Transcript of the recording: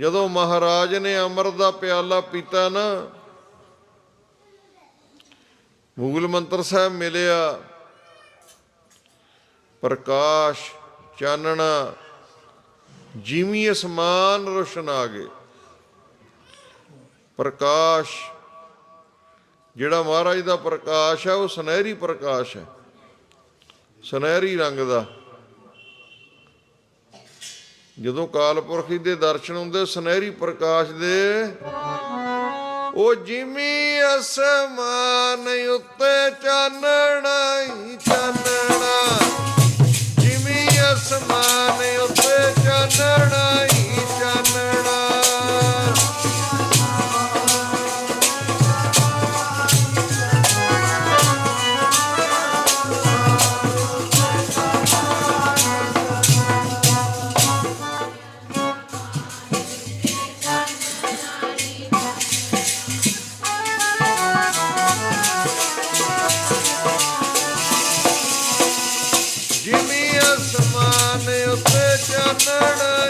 ਜਦੋਂ ਮਹਾਰਾਜ ਨੇ ਅੰਮ੍ਰਿਤ ਦਾ ਪਿਆਲਾ ਪੀਤਾ ਨਾ ਮੂਲ ਮੰਤਰ ਸਾਹਿਬ ਮਿਲਿਆ, ਪ੍ਰਕਾਸ਼ ਚਾਨਣਾ, ਜਿਵੇਂ ਅਸਮਾਨ ਰੋਸ਼ਨ ਆ ਗਏ। ਪ੍ਰਕਾਸ਼, ਜਿਹੜਾ ਮਹਾਰਾਜ ਦਾ ਪ੍ਰਕਾਸ਼ ਹੈ, ਉਹ ਸੁਨਹਿਰੀ ਪ੍ਰਕਾਸ਼ ਹੈ, ਸੁਨਹਿਰੀ ਰੰਗ ਦਾ। ਜਦੋਂ ਕਾਲਪੁਰਖੀ ਦੇ ਦਰਸ਼ਨ ਹੁੰਦੇ ਸੁਨਹਿਰੀ ਪ੍ਰਕਾਸ਼ ਦੇ ਉਹ ਜਿਮੀ ਅਸਮਾਨ ਉੱਤੇ ਚੰਨ ਉੱਤੇ ਚਾਨਣਾ